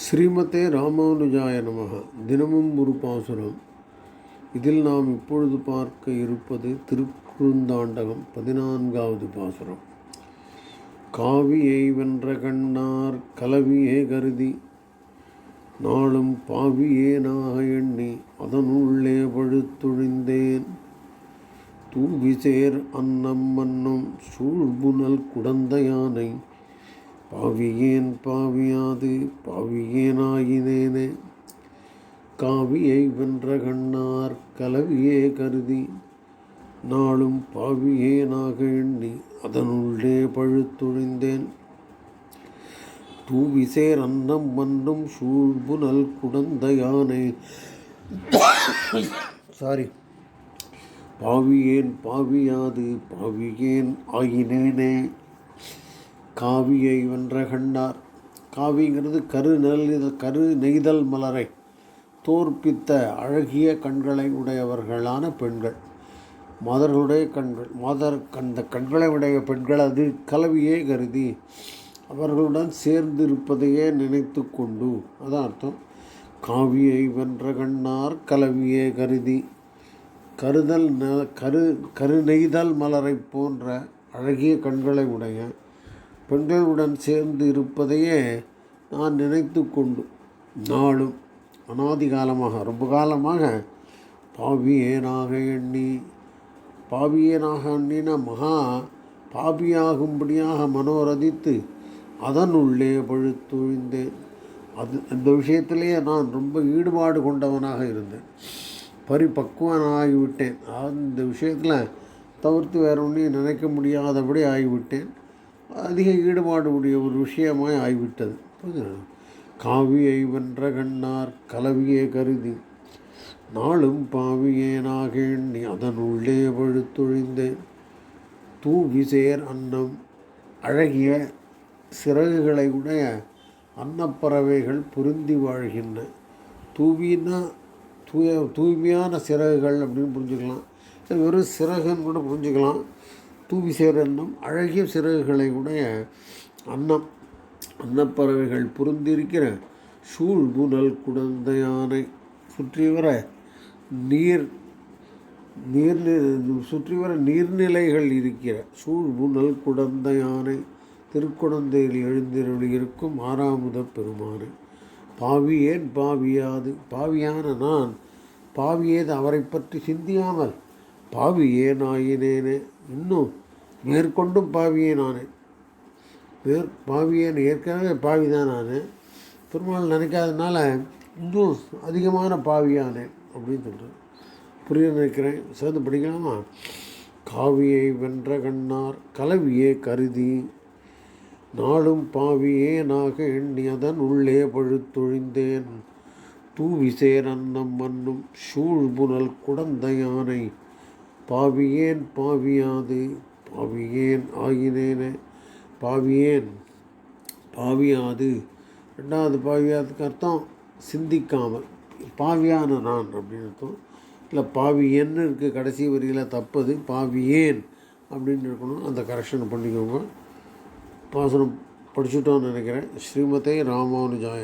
ஸ்ரீமதே ராமானுஜாய நமக. தினமும் ஒரு பாசுரம். இதில் நாம் இப்பொழுது பார்க்க இருப்பது திருக்குறுந்தாண்டகம் பதினான்காவது பாசுரம். காவியை வென்ற கண்ணார் கலவியே கருதி நாளும் பாவியேனாக எண்ணி அதனுள்ளே பழுத்துழிந்தேன். தூவிசேர் அன்னம் மன்னும் சூழ்புனல் குடந்த யானை பாவியேன் பாவியாது பாவியேனாயினேனே. காவியை வென்ற கண்ணார் கலவியே கருதி நாளும் பாவியேனாக எண்ணி அதனுள்ளே பழுத்தொழிந்தேன். தூவிசேர் அன்னம் மன்னும் சூழ்புனல் குடந்த யானே. சாரி பாவியேன் பாவியாது பாவியேன் ஆயினேனே. காவியை வென்ற கண்டார் காவிங்கிறது கரு நெல் கரு நெய்தல் மலரை தோற்பித்த அழகிய கண்களை உடையவர்களான பெண்கள். மாதர்களுடைய கண்கள் மாதர் அந்த கண்களை உடைய பெண்கள் அது கலவியே கருதி அவர்களுடன் சேர்ந்து இருப்பதையே நினைத்து கொண்டு அதான் அர்த்தம். காவியை வென்ற கண்ணார் கலவியே கருதி கருதல் ந கரு கரு நெய்தல் மலரை போன்ற அழகிய கண்களை உடைய பெண்களுடன் சேர்ந்து இருப்பதையே நான் நினைத்து கொண்டு நாளும் அனாதி காலமாக ரொம்ப காலமாக பாவியேனாக எண்ணி பாவியேனாக எண்ணின மகா பாபியாகும்படியாக மனோரதித்து அதனுள்ளே பழுத்தொழிந்தேன். அது அந்த விஷயத்திலேயே நான் ரொம்ப ஈடுபாடு கொண்டவனாக இருந்தேன். பரிபக்குவனாகிவிட்டேன். அந்த விஷயத்தில் தவிர்த்து வேற ஒன்றையும் நினைக்க முடியாதபடி ஆகிவிட்டேன். அதிக ஈடுபாடு உடைய ஒரு விஷயமாய் ஆகிவிட்டது காவியை வென்ற கண்ணார் கலவியே கருதி நாளும் பாவியேனாக எண்ணி அதனுள்ளே பழுத்தொழிந்தேன் தூவிசேர் அன்னம் அழகிய சிறகுகளை உடைய அன்னப்பறவைகள் பொருந்தி வாழ்கின்றன தூவினா தூய தூய்மையான சிறகுகள் அப்படின்னு புரிஞ்சுக்கலாம். வெறும் சிறகுன்னு கூட புரிஞ்சுக்கலாம். தூவி சேர் அழகிய சிறகுகளை உடைய அன்னம் அன்னப்பறவைகள் புரிந்திருக்கிற சூழ் புனல் குடந்தையானை சுற்றி வர நீர் நீர் சுற்றி வர நீர்நிலைகள் இருக்கிற சூழ் புனல் குடந்தையானை திருக்குடந்தையில் எழுந்திருளி இருக்கும் ஆறாமுத பெருமானை. பாவி ஏன் பாவியாது? பாவியான நான் பாவியேது அவரை பற்றி சிந்தியாமல் பாவி ஏன் ஆயினேனே? இன்னும் மேற்கொண்டும் பாவியே நானே. மேற் பாவியேன் ஏற்கனவே பாவி தான் நான். பெருமாள் நினைக்காதனால இன்னும் அதிகமான பாவியானேன் அப்படின்னு சொல்கிறேன் புரிய நினைக்கிறேன். சேர்ந்து படிக்கலாமா? காவியை வென்ற கண்ணார் கலவியே கருதி நாளும் பாவியேனாக எண்ணி அதன் உள்ளே பழுத்தொழிந்தேன். தூவிசேர் அன்னம் மண்ணும் சூழ்புனல் குடந்த யானை பாவியேன் பாவியாது பாவியேன் ஆகினேனே. பாவியேன் பாவியாது. ரெண்டாவது பாவியாதுக்கு அர்த்தம் சிந்திக்காமல். பாவியான நான் அப்படின்னு அர்த்தம். இல்லை பாவியன்னு இருக்குது கடைசி வரியில் தப்பது பாவியேன் அப்படின்னு இருக்கணும். அந்த கரெக்ஷன் பண்ணிக்கோங்க. பாசனம் படிச்சுட்டோன்னு நினைக்கிறேன். ஸ்ரீமதே ராமானுஜாய